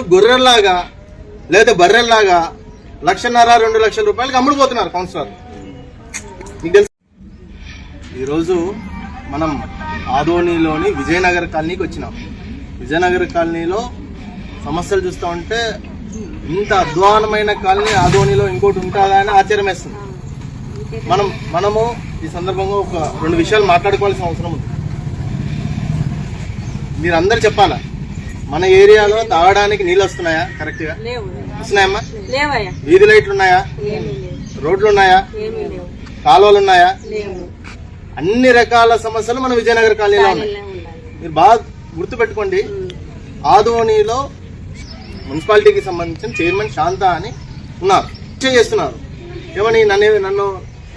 ఒక్కొక్కరు గొర్రెల్లాగా లేదా బర్రెల్లాగా లక్షన్నర రెండు లక్షల రూపాయలకి అమ్ముడుపోతున్నారు కౌన్సిలర్ మీకు తెలుసు? ఈరోజు మనం ఆదోనిలోని విజయనగర్ కాలనీకి వచ్చినాం. విజయనగర్ కాలనీలో సమస్యలు చూస్తూ ఉంటే ఇంత అధ్వానమైన కాలనీ ఆదోనిలో ఇంకోటి ఉంటుందా అని ఆశ్చర్యం వేస్తుంది. మనం మనము ఈ సందర్భంగా ఒక రెండు విషయాలు మాట్లాడుకోవాల్సిన అవసరం ఉంది. మీరు అందరు చెప్పాలా? మన ఏరియాలో తాగడానికి నీళ్ళు వస్తున్నాయా? కరెక్ట్గా లేవు. వస్తున్నాయమ్మా వీధి లైట్లు ఉన్నాయా? రోడ్లు ఉన్నాయా కాలువలు ఉన్నాయా అన్ని రకాల సమస్యలు మన విజయనగర కాలనీలో ఉన్నాయి. మీరు బాగా గుర్తుపెట్టుకోండి. ఆదోనిలో మున్సిపాలిటీకి సంబంధించిన చైర్మన్ శాంత అని ఉన్నారు. దీక్ష చేస్తున్నారు. ఏమని నన్ను నన్ను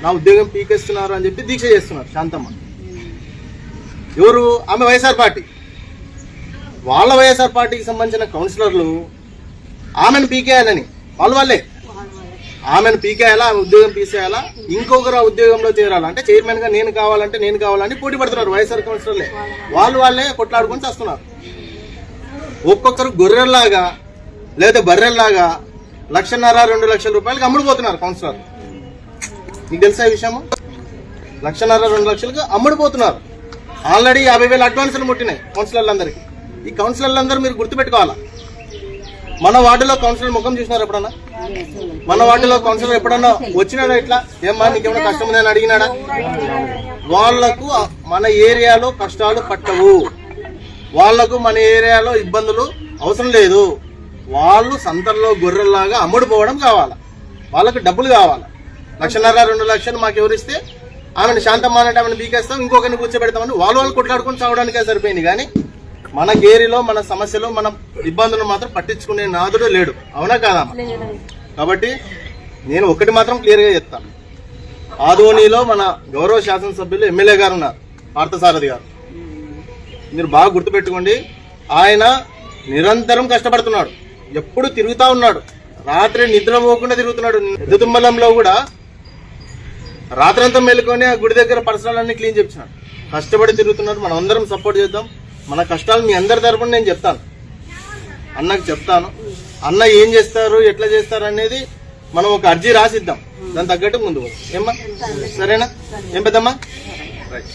నా ఉద్యోగం పీకేస్తున్నారు అని చెప్పి దీక్ష చేస్తున్నారు శాంతమ్మ. ఎవరు? ఆమె వైఎస్ఆర్ పార్టీ. వాళ్ళ వైఎస్ఆర్ పార్టీకి సంబంధించిన కౌన్సిలర్లు ఆమెను పీకేయాలని. వాళ్ళ వాళ్ళే. ఆమెను పీకేయాలా? ఆమె ఉద్యోగం తీసేయాలా? ఇంకొకరు ఆ ఉద్యోగంలో చేరాలా? అంటే చైర్మన్గా నేను కావాలంటే నేను కావాలని పోటీ పడుతున్నారు వైఎస్ఆర్ కౌన్సిలర్లే. వాళ్ళు వాళ్ళే కొట్లాడుకొని చేస్తున్నారు. ఒక్కొక్కరు గొర్రెల్లాగా లేదా బర్రెల్లాగా లక్షన్నర రెండు లక్షల రూపాయలకి అమ్ముడుపోతున్నారు కౌన్సిలర్ మీకు తెలుసా ఈ విషయము? లక్షన్నర రెండు లక్షలకు అమ్ముడుపోతున్నారు. ఆల్రెడీ యాభై వేల అడ్వాన్సులు ముట్టినాయి కౌన్సిలర్లందరికీ. ఈ కౌన్సిలర్లందరూ మీరు గుర్తుపెట్టుకోవాలా? మన వార్డులో కౌన్సిలర్ ముఖం చూసినారు ఎప్పుడన్నా? మన వార్డులో కౌన్సిలర్ ఎప్పుడన్నా వచ్చినాడా ఇట్లా? ఏమ్మా నీకేమైనా కష్టం ఉందని అడిగినాడా? వాళ్ళకు మన ఏరియాలో కష్టాలు పట్టవు. వాళ్ళకు మన ఏరియాలో ఇబ్బందులు అవసరం లేదు. వాళ్ళు సంతల్లో గొర్రెల్లాగా అమ్ముడుపోవడం కావాలా? వాళ్ళకు డబ్బులు కావాలా? లక్షన్నర రెండు లక్షలు మాకు ఎవరిస్తే ఆమెను శాంతమ్మ అంటే ఆమెను బీకేస్తాం ఇంకొకరిని కూర్చోబెడతామని వాళ్ళు వాళ్ళు కొట్లాడుకొని చావడానికే సరిపోయింది. కానీ మన గేరిలో మన సమస్యలు మన ఇబ్బందులు మాత్రం పట్టించుకునే నాదుడు లేడు. అవునా కాదా? కాబట్టి నేను ఒకటి మాత్రం క్లియర్గా చెప్తాను ఆదోనిలో మన గౌరవ శాసనసభ్యులు ఎమ్మెల్యే గారు ఉన్నారు పార్థసారథి గారు. మీరు బాగా గుర్తుపెట్టుకోండి ఆయన నిరంతరం కష్టపడుతున్నాడు. ఎప్పుడు తిరుగుతూ ఉన్నాడు. రాత్రి నిద్ర పోకుండా తిరుగుతున్నాడు. ఎదుతుమ్మలంలో కూడా రాత్రంతా మేలుకొని ఆ గుడి దగ్గర పరిసరాలన్నీ క్లీన్ చేపించినాడు కష్టపడి తిరుగుతున్నాడు. మనం అందరం సపోర్ట్ చేద్దాం. మన కష్టాలు మీ అందరి తరపున నేను చెప్తాను. అన్నకు చెప్తాను. అన్న ఏం చేస్తారు ఎట్లా చేస్తారు అనేది మనం ఒక అర్జీ రాసిద్దాం. దాని తగ్గట్టు ముందు ఏమ్మా? సరేనా? ఏం పెద్దమ్మా? రైట్